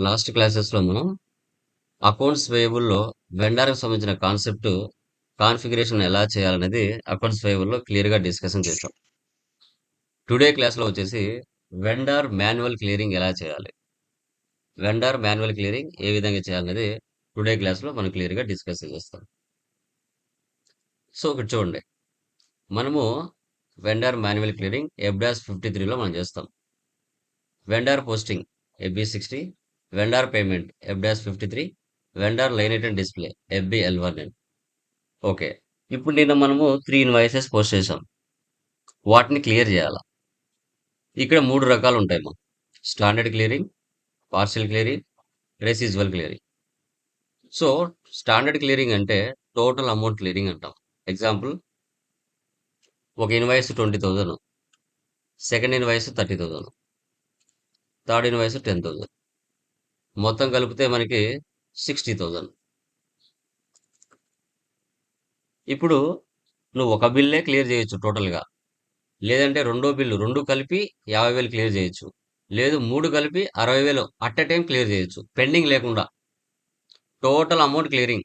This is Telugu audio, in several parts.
లాస్ట్ క్లాసెస్లో మనం అకౌంట్స్ వేయబుల్లో వెండర్కి సంబంధించిన కాన్సెప్ట్ కాన్ఫిగరేషన్ ఎలా చేయాలనేది అకౌంట్స్ వేయబుల్లో క్లియర్గా డిస్కషన్ చేసాం టుడే క్లాస్లో వచ్చేసి వెండర్ మాన్యువల్ క్లియరింగ్ ఎలా చేయాలి? వెండర్ మాన్యువల్ క్లియరింగ్ ఏ విధంగా చేయాలనేది టుడే క్లాస్లో మనం క్లియర్గా డిస్కస్ చేస్తాం. సో ఇక్కడ చూడండి. మనము vendor manual clearing F dash fifty త్రీలో మనం చేస్తాం. Vendor posting FB sixty vendor payment F dash fifty three vendor line and display FB L and okay ఇప్పుడు నిన్న మనము త్రీ ఇన్వాయిసెస్ పోస్ట్ చేసాం వాటిని క్లియర్ చేయాలా? ఇక్కడ మూడు రకాలు ఉంటాయి మా standard clearing partial clearing residual clearing so standard clearing అంటే టోటల్ అమౌంట్ క్లియరింగ్ అంటాం. ఎగ్జాంపుల్ ఒక invoice twenty thousand second invoice thirty thousand third invoice ten thousand మొత్తం కలిపితే మనకి సిక్స్టీ థౌజండ్ ఇప్పుడు నువ్వు ఒక బిల్లే క్లియర్ చేయొచ్చు టోటల్గా. లేదంటే రెండో బిల్లు రెండు కలిపి యాభై వేలు క్లియర్ చేయొచ్చు. లేదు మూడు కలిపి అరవై వేలు అట్ ఎ టైం క్లియర్ చేయొచ్చు. పెండింగ్ లేకుండా. Total amount clearing.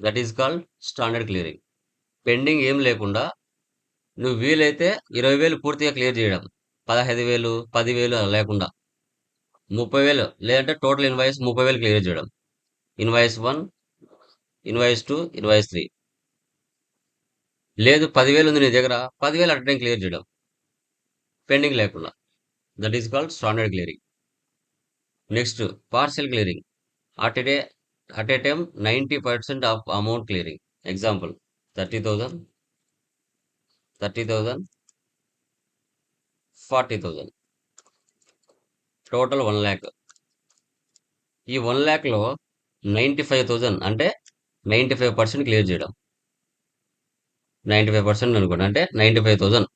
That is called standard clearing. Pending ఏం లేకుండా నువ్వు వీలైతే ఇరవై వేలు పూర్తిగా క్లియర్ చేయడం. పదహైదు వేలు పదివేలు అలా లేకుండా. ముప్పై వేలు లేదంటే టోటల్ ఇన్వాయిస్ ముప్పై వేలు క్లియర్ చేయడం. Invoice one invoice two invoice three. లేదు పదివేలు ఉంది నీ దగ్గర. పదివేలు అట్ టైం క్లియర్ చేయడం. పెండింగ్ లేకుండా. That is called standard clearing. Next parcel clearing. At a day at a time ninety percent of amount clearing. Example thirty thousand thirty thousand forty thousand total one lakh. ఈ వన్ ల్యాక్లో నైంటీ ఫైవ్ థౌజండ్ అంటే నైంటీ ఫైవ్ పర్సెంట్ క్లియర్ చేయడం. నైంటీ ఫైవ్ పర్సెంట్ అనుకోండి అంటే నైంటీ ఫైవ్ థౌజండ్.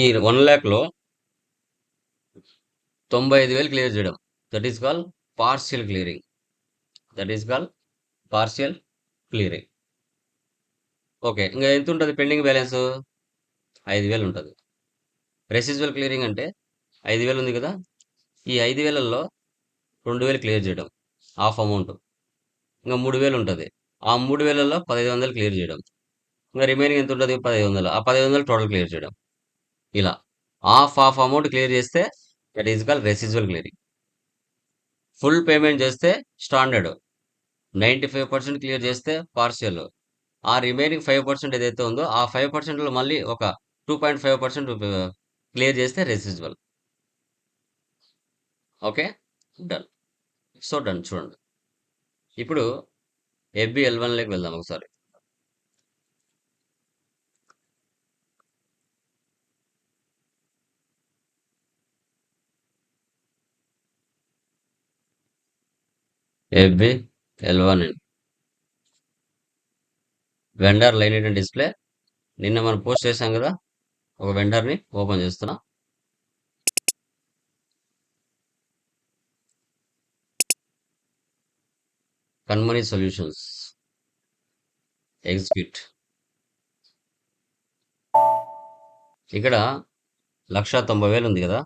ఈ వన్ ల్యాక్లో తొంభై ఐదు వేలు క్లియర్ చేయడం. That is call partial clearing. That is call partial clearing. Okay ఇంకా ఎంత ఉంటుంది పెండింగ్ బ్యాలెన్స్? ఐదు వేలు ఉంటుంది. రెసిజువల్ క్లియరింగ్ అంటే ఐదు వేలు ఉంది కదా? ఈ ఐదు వేలల్లో రెండు వేలు క్లియర్ చేయడం హాఫ్ అమౌంట్. ఇంకా మూడు వేలు ఉంటుంది. ఆ మూడు వేలలో పదహైదు వందలు క్లియర్ చేయడం. ఇంకా రిమైనింగ్ ఎంత ఉంటుంది? పదహైదు వందలు. ఆ పదహైదు వందలు టోటల్ క్లియర్ చేయడం. ఇలా. హాఫ్ హాఫ్ అమౌంట్ క్లియర్ చేస్తే that is call residual clearing full payment చేస్తే standard ninety five percent clear చేస్తే పార్షియల్ ఆ రిమైనింగ్ ఫైవ్ పర్సెంట్ ఏదైతే ఉందో ఆ ఫైవ్ పర్సెంట్లో మళ్ళీ ఒక two point five percent clear చేస్తే residual okay? Done. So done. చూడండి. ఇప్పుడు ఎఫ్బి ఎల్ వన్లోకి వెళ్దాం ఒకసారి. FB L one vendor line and display? నిన్న మనం పోస్ట్ చేసాం కదా? ఒక వెండర్ని ఓపెన్ చేస్తున్నా. కన్మనీ సొల్యూషన్స్. ఎగ్జిక్యూట్. ఇక్కడ లక్ష తొంభై వేలు ఉంది కదా?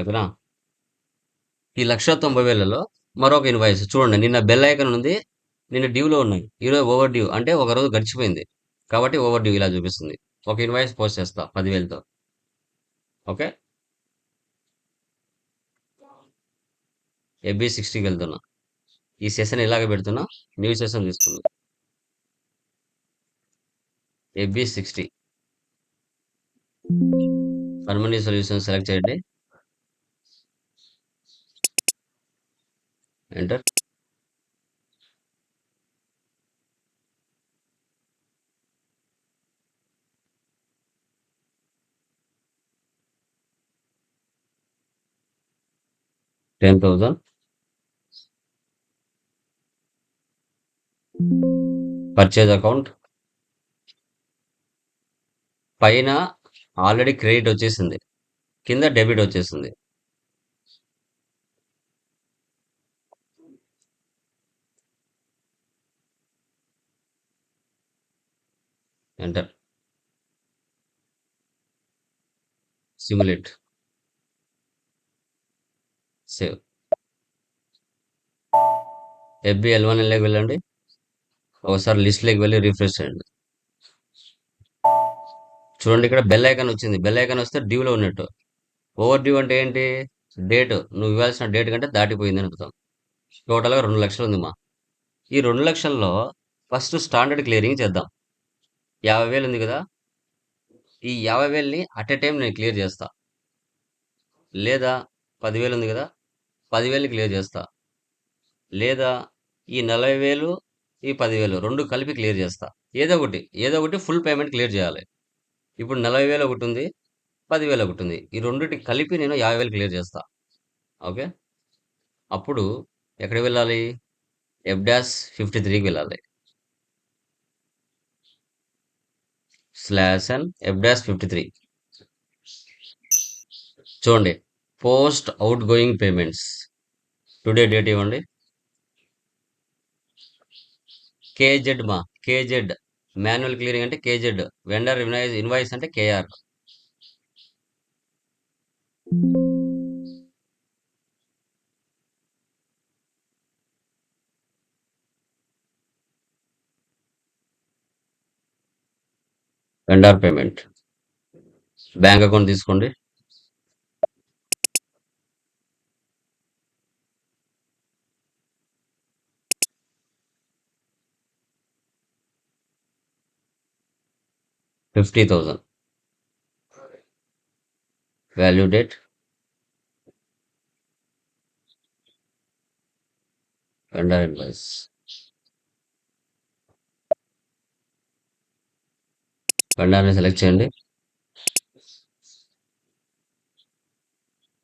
ఓకేనా ఈ లక్ష తొంభై వేలలో మరొక ఇన్వాయిస్ చూడండి. నిన్న బెల్ ఐకన్ ఉంది నిన్న డ్యూలో ఉన్నాయి. ఈరోజు ఓవర్ డ్యూ. అంటే ఒక రోజు గడిచిపోయింది. కాబట్టి ఓవర్ డ్యూ ఇలా చూపిస్తుంది. ఒక ఇన్వాయిస్ పోస్ట్ చేస్తా పదివేలతో. ఓకే? ఎఫ్బి సిక్స్టీకి వెళ్తున్నా. ఈ సెషన్ ఇలాగే పెడుతున్నా? న్యూ సెషన్ తీసుకున్నా. FB sixty. Permanent solution select చేయండి. Enter ten thousand purchase account. పైన ఆల్రెడీ క్రెడిట్ వచ్చేసింది. కింద డెబిట్ వచ్చేసింది. Enter simulate save FB L one వెళ్ళండి. ఒకసారి లిస్ట్లోకి వెళ్ళి రిఫ్రెష్ చేయండి. చూడండి ఇక్కడ బెల్ ఐకాన్ వచ్చింది. బెల్ ఐకాన్ వస్తే డ్యూలో ఉన్నట్టు. ఓవర్ డ్యూ అంటే ఏంటి? డేట్ నువ్వు ఇవ్వాల్సిన డేట్ కంటే దాటిపోయింది అని అర్థం. టోటల్గా రెండు లక్షలు ఉంది మా ఈ రెండు లక్షల్లో ఫస్ట్ స్టాండర్డ్ క్లియరింగ్ చేద్దాం. యాభై వేలు ఉంది కదా? ఈ యాభై వేలని అట్ ఎ టైం నేను క్లియర్ చేస్తా. లేదా పదివేలు ఉంది కదా? పదివేలు క్లియర్ చేస్తా. లేదా ఈ నలభై వేలు ఈ పదివేలు రెండు కలిపి క్లియర్ చేస్తా. ఏదో ఒకటి ఏదో ఒకటి ఫుల్ పేమెంట్ క్లియర్ చేయాలి. ఇప్పుడు నలభై వేలు ఒకటి ఉంది పదివేలు ఒకటి ఉంది. ఈ రెండుటి కలిపి నేను యాభై వేలు క్లియర్ చేస్తా. ఓకే? అప్పుడు ఎక్కడికి వెళ్ళాలి? ఎఫ్డాష్ ఫిఫ్టీ త్రీకి వెళ్ళాలి. Slash and F dash fifty three చూడండి. Post outgoing payments. Today date ఇవ్వండి. కేజెడ్ మా కేజెడ్. మాన్యువల్ క్లియరింగ్ అంటే కేజెడ్. వెండర్ ఇన్వాయిస్ ఇన్వాయిస్ అంటే KR. Vendor payment. Bank account తీసుకోండి. Fifty thousand value date vendor invoice వెండర్ని సెలెక్ట్ చేయండి.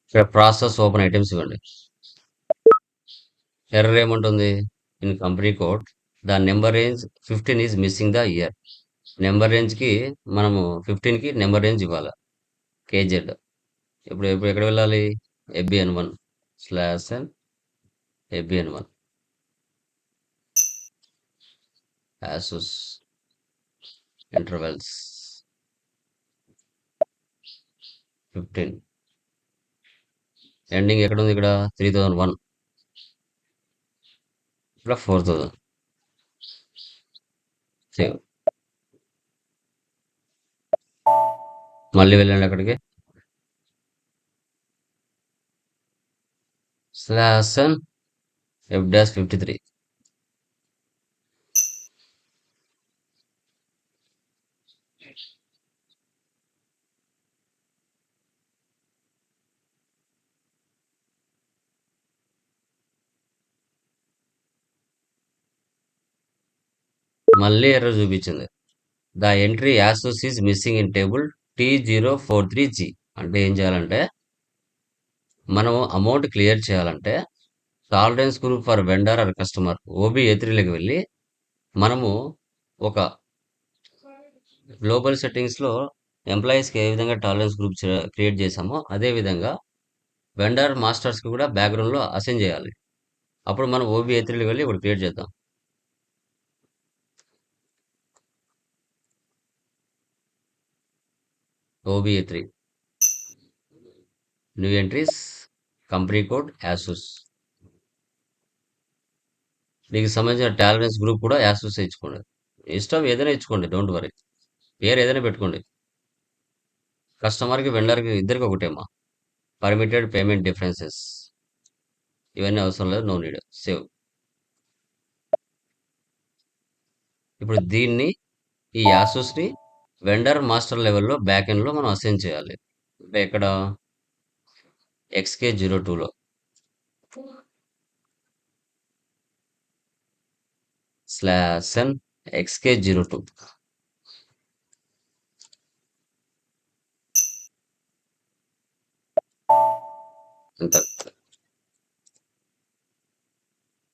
ఇక్కడ ప్రాసెస్ ఓపెన్ ఐటమ్స్ ఇవ్వండి. ఎర్రర్ ఏముంటుంది? In company code the number range fifteen is missing the year number range మనము ఫిఫ్టీన్కి నెంబర్ రేంజ్ ఇవ్వాలి కేజెడ్. ఇప్పుడు ఇప్పుడు ఎక్కడ వెళ్ళాలి? ABN one slash and ABN one. యాసూస్ intervals fifteen. Ending ఎక్కడ ఉంది ఇక్కడ? Three thousand one. ఇక్కడ ఫోర్ థౌజండ్ సేవ్ మళ్ళీ వెళ్ళండి అక్కడికి. Slash F dash fifty three మళ్ళీ ఎర్ర చూపించింది. The entry యాసోస్ is missing in table T zero four three G అంటే ఏం చేయాలంటే మనం అమౌంట్ క్లియర్ చేయాలంటే tolerance group for vendor or customer OB ఏత్రీలోకి వెళ్ళి మనము ఒక గ్లోబల్ సెట్టింగ్స్లో ఎంప్లాయీస్కి ఏ విధంగా టాలరెన్స్ గ్రూప్ క్రియేట్ చేసామో అదే విధంగా వెండర్ మాస్టర్స్కి కూడా బ్యాక్గ్రౌండ్లో అసైన్ చేయాలి. అప్పుడు మనం ఓబీ ఏత్రీలోకి వెళ్ళి ఇప్పుడు క్రియేట్ చేద్దాం. OBA three new entries company code యాసూస్ మీకు సంబంధించిన టాలరెన్స్ గ్రూప్ కూడా యాసూస్ ఇచ్చుకోండి. ఇష్టం ఏదైనా ఇచ్చుకోండి డోంట్ వరీ పేరు ఏదైనా పెట్టుకోండి. కస్టమర్కి వెండర్కి ఇద్దరికి ఒకటేమా పర్మిటెడ్ పేమెంట్ డిఫరెన్సెస్ ఇవన్నీ అవసరం లేదు నో నీడ్ సేవ్ ఇప్పుడు దీన్ని ఈ యాసూస్ని వెండర్ మాస్టర్ లెవెల్లో బ్యాక్ ఎండ్లో మనం అసైన్ చేయాలి. అంటే ఇక్కడ ఎక్స్కే జీరో టూలో. Slash N XK zero two. అంత.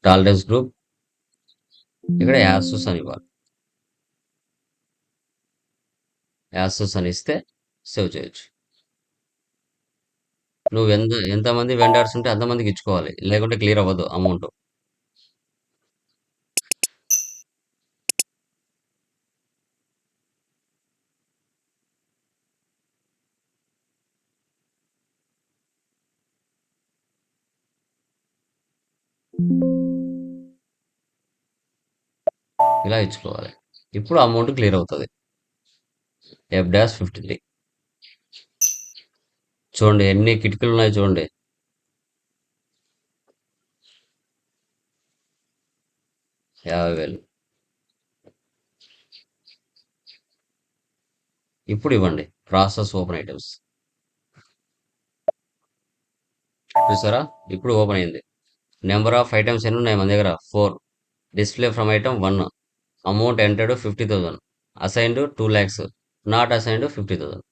Tolerance group. ఇక్కడ యాసూస్ అని ఇవ్వాలి. యాసెస్ అని ఇస్తే సేవ్ చేయొచ్చు. నువ్వు ఎంత ఎంతమంది వెండర్స్ ఉంటే అంతమందికి ఇచ్చుకోవాలి. లేకుంటే క్లియర్ అవ్వదు అమౌంట్ ఇలా ఇచ్చుకోవాలి. ఇప్పుడు అమౌంట్ క్లియర్ అవుతుంది. ఎఫ్ డాష్ ఫిఫ్టీ త్రీ చూడండి ఎన్ని కిటికీలు ఉన్నాయి చూడండి. యాభై వేలు. ఇప్పుడు ఇవ్వండి ప్రాసెస్ ఓపెన్ ఐటమ్స్ చూసారా? ఇప్పుడు ఓపెన్ అయింది. నెంబర్ ఆఫ్ ఐటమ్స్ ఎన్ని ఉన్నాయి మన దగ్గర? Four display from item one amount entered fifty thousand assigned two lakhs not assigned fifty thousand.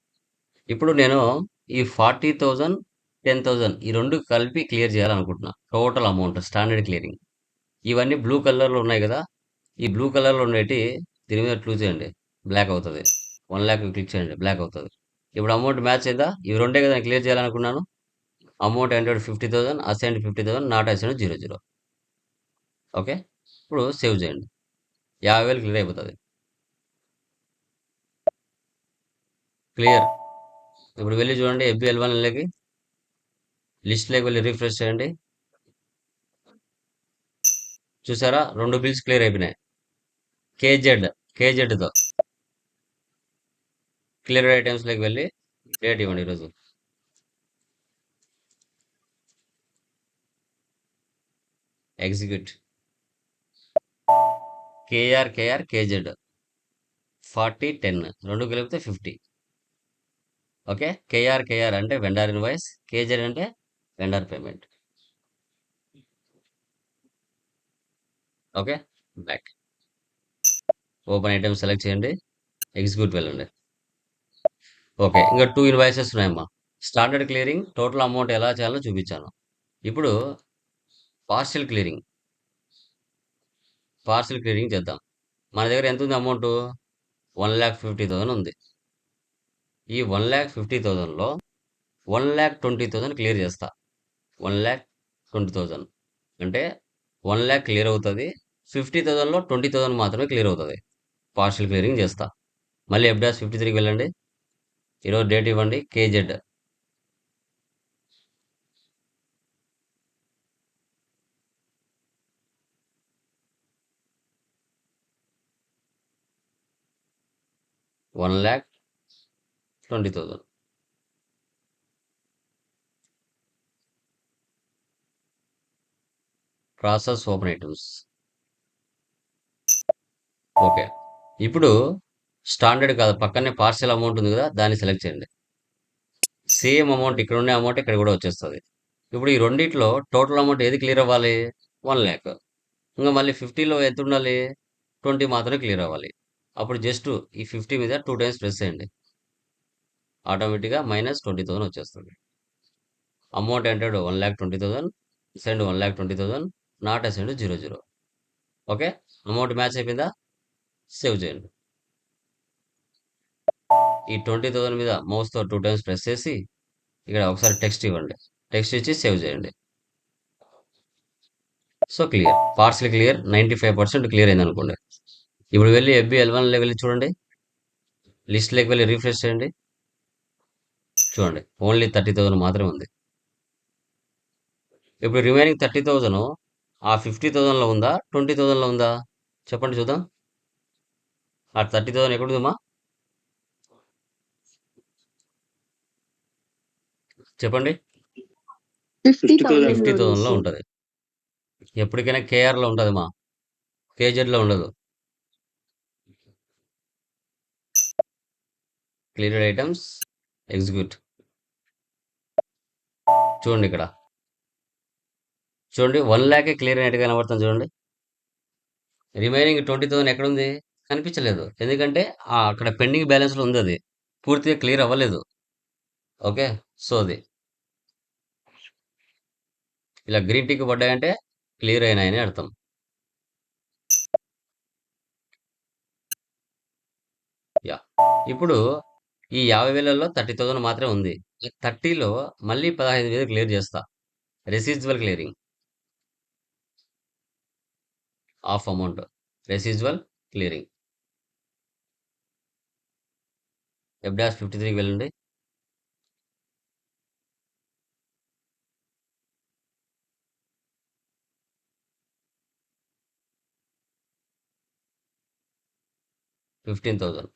ఇప్పుడు నేను ఈ ఫార్టీ థౌజండ్ టెన్ థౌజండ్ ఈ రెండు కలిపి క్లియర్ చేయాలనుకుంటున్నా. Total amount standard clearing. ఇవన్నీ బ్లూ కలర్లో ఉన్నాయి కదా. ఈ బ్లూ కలర్లో ఉండేటి దీని మీద క్లూ చేయండి. బ్లాక్ అవుతుంది. వన్ ల్యాక్ క్లిక్ చేయండి. బ్లాక్ అవుతుంది. ఇప్పుడు అమౌంట్ మ్యాచ్ అయిందా? ఇవి రెండే కదా క్లియర్ చేయాలనుకున్నాను. Amount entered fifty thousand assigned fifty thousand not assigned zero zero. Okay? ఇప్పుడు సేవ్ చేయండి. యాభై వేలు క్లియర్ అయిపోతుంది. క్లియర్. ఇప్పుడు వెళ్ళి చూడండి ఎఫ్బిఎల్ వన్లకి లిస్ట్లోకి వెళ్ళి రిఫ్రెష్ చేయండి. చూసారా? రెండు బిల్స్ క్లియర్ అయిపోయినాయి. కేజెడ్ కేజెడ్తో క్లియర్ ఐటమ్స్లోకి వెళ్ళి డేట్ ఇవ్వండి ఈరోజు. Execute. KR KR KZ. Forty ten. రెండు కలిపితే ఫిఫ్టీ. ఓకే? కేఆర్ కేఆర్ అంటే వెండర్ ఇన్వాయిస్ కేజర్ అంటే vendor payment. Okay? Back. Open item select చేయండి. ఎగ్జిక్యూట్ వెళ్ళండి. ఓకే ఇంకా టూ ఇన్వాయిసెస్ ఉన్నాయమ్మా. స్టాండర్డ్ క్లియరింగ్ టోటల్ అమౌంట్ ఎలా చేయాలో చూపించాను. ఇప్పుడు పార్షియల్ క్లియరింగ్. పార్షియల్ క్లియరింగ్ చేద్దాం. మన దగ్గర ఎంత ఉంది amount? One lakh fifty thousand ఉంది. ఈ one lakh fifty థౌసండ్లో one lakh twenty thousand clear చేస్తా. One lakh twenty thousand. అంటే వన్ ల్యాక్ క్లియర్ అవుతుంది. ఫిఫ్టీ థౌసండ్లో ట్వంటీ థౌజండ్ మాత్రమే క్లియర్ అవుతుంది. పార్షల్ క్లియరింగ్ చేస్తా. మళ్ళీ ఎఫ్డాస్ ఫిఫ్టీ త్రీకి వెళ్ళండి. ఈరోజు డేట్ ఇవ్వండి. KZ one lakh twenty thousand. Process open items. Okay. ఇప్పుడు స్టాండర్డ్ కాదు పక్కనే పార్సెల్ అమౌంట్ ఉంది కదా దాన్ని సెలెక్ట్ చేయండి. సేమ్ అమౌంట్ ఇక్కడ ఉండే అమౌంట్ ఇక్కడ కూడా వచ్చేస్తుంది. ఇప్పుడు ఈ రెండిట్లో టోటల్ అమౌంట్ ఏది క్లియర్ అవ్వాలి? వన్ ల్యాక్. ఇంకా మళ్ళీ ఫిఫ్టీలో ఎంత ఉండాలి? ట్వంటీ మాత్రమే క్లియర్ అవ్వాలి. అప్పుడు జస్ట్ ఈ ఫిఫ్టీ మీద టూ టైమ్స్ ప్రెస్ చేయండి. ఆటోమేటిక్గా మైనస్ ట్వంటీ థౌసండ్ వచ్చేస్తుంది. Amount entered one lakh twenty thousand send one lakh twenty thousand not assigned zero zero. Okay? Amount match అయిపోయిందా? సేవ్ చేయండి. ఈ ట్వంటీ థౌసండ్ మీద మౌస్తో టూ టైమ్స్ ప్రెస్ చేసి ఇక్కడ ఒకసారి టెక్స్ట్ ఇవ్వండి. టెక్స్ట్ ఇచ్చి సేవ్ చేయండి. So clear. Parcel clear ninety five percent clear అయింది అనుకోండి. ఇప్పుడు వెళ్ళి ఎఫ్బి ఎల్వన్లోకి వెళ్ళి చూడండి. లిస్ట్లోకి వెళ్ళి రీఫ్రెష్ చేయండి. చూడండి ఓన్లీ థర్టీ థౌసండ్ మాత్రమే ఉంది. ఇప్పుడు రిమైనింగ్ థర్టీ థౌజండ్ ఆ ఫిఫ్టీ థౌజండ్లో ఉందా? ట్వంటీ థౌజండ్లో ఉందా? చెప్పండి చూద్దాం. ఆ థర్టీ థౌజండ్ ఎక్కడుందమ్మా చెప్పండి. ఫిఫ్టీ థౌజండ్లో ఉంటుంది. ఎప్పటికైనా కేఆర్లో ఉంటుంది మా కేజెడ్లో ఉండదు. క్లియర్ ఐటమ్స్ ఎగ్జిక్యూట్ చూడండి ఇక్కడ. చూడండి వన్ ల్యాకే క్లియర్ అయినట్టు కనబడుతుంది చూడండి. రిమైనింగ్ ట్వంటీ థౌసండ్ ఎక్కడుంది? కనిపించలేదు. ఎందుకంటే అక్కడ పెండింగ్ బ్యాలెన్స్లో ఉంది అది. పూర్తిగా క్లియర్ అవ్వలేదు. ఓకే సో అది. ఇలా గ్రీన్ టీకి పడ్డాయంటే క్లియర్ అయినాయని అర్థం. యా. ఇప్పుడు ఈ యాభై వేలలో థర్టీ థౌసండ్ మాత్రమే ఉంది. థర్టీలో మళ్ళీ పదహైదు వేలు క్లియర్ చేస్తా. Residual clearing. Of amount. Residual clearing. Web dash fifty త్రీకి వెళ్ళండి. ఫిఫ్టీన్ థౌజండ్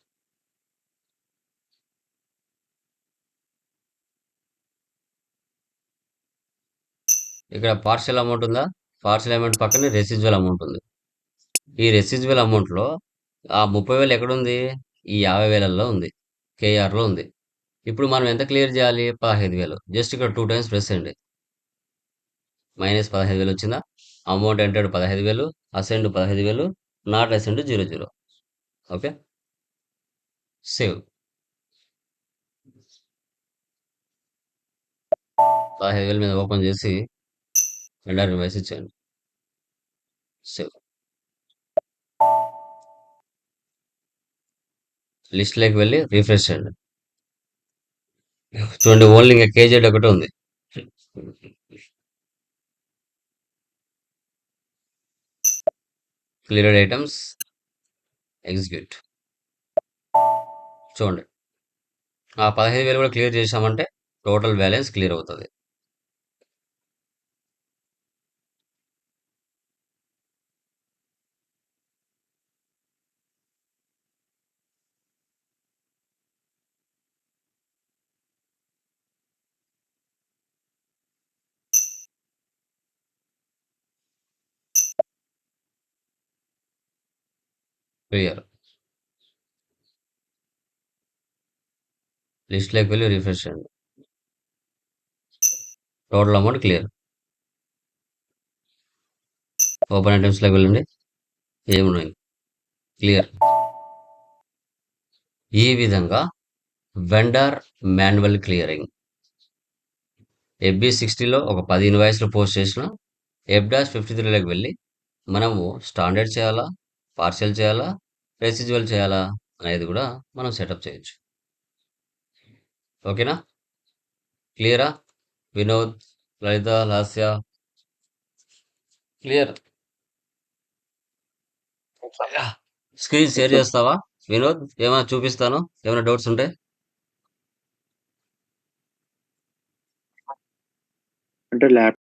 ఇక్కడ పార్షియల్ అమౌంట్ ఉందా? పార్షియల్ అమౌంట్ పక్కనే రెసిజువల్ అమౌంట్ ఉంది. ఈ రెసిజువల్ అమౌంట్లో ఆ ముప్పై వేలు ఎక్కడుంది? ఈ యాభై వేలల్లో ఉంది. కేఆర్లో ఉంది. ఇప్పుడు మనం ఎంత క్లియర్ చేయాలి? పదహైదు వేలు. జస్ట్ ఇక్కడ టూ టైమ్స్ ప్రెస్ అండి మైనస్ పదహైదు వేలు వచ్చిందా? అమౌంట్ ఎంటర్డ్ పదహైదు వేలు అసెండ్ పదహైదు వేలు not assigned zero zero okay save పదహైదు వేల మీద ఓపెన్ చేసి వెండర్ మెసేజ్ చేయండి సేవ్ లిస్ట్లోకి వెళ్ళి రిఫ్రెష్ చేయండి చూడండి ఓన్లీ ఇంకా కేజెడ్ ఒకటి ఉంది క్లియర్ ఐటమ్స్ ఎగ్జిక్యూట్ చూడండి ఆ పదహైదు వేలు కూడా క్లియర్ చేసామంటే టోటల్ బ్యాలెన్స్ క్లియర్ అవుతుంది క్లియర్ లిస్ట్లోకి వెళ్ళి రిఫ్రెష్ చేయండి. Total amount clear. ఓపెన్ ఐటమ్స్లోకి వెళ్ళండి. ఏమున్నాయి? క్లియర్. ఈ విధంగా వెండర్ మాన్యువల్ క్లియరింగ్. ఎఫ్బి సిక్స్టీలో ఒక పది ఇన్వాయిస్లు పోస్ట్ చేసిన ఎఫ్ డాష్ ఫిఫ్టీ త్రీలోకి వెళ్ళి మనము స్టాండర్డ్ చేయాలా? పార్షియల్ చేయాలా? రెసిజువల్ చేయాలా? అనేది కూడా మనం సెటప్ చేయొచ్చు. ఓకేనా? క్లియరా? Vinod Lalitha Lasya? Clear? Screen share చేస్తావా? వినోద్ ఏమైనా చూపిస్తాను? ఏమైనా డౌట్స్ ఉంటే? అంటే ల్యాప్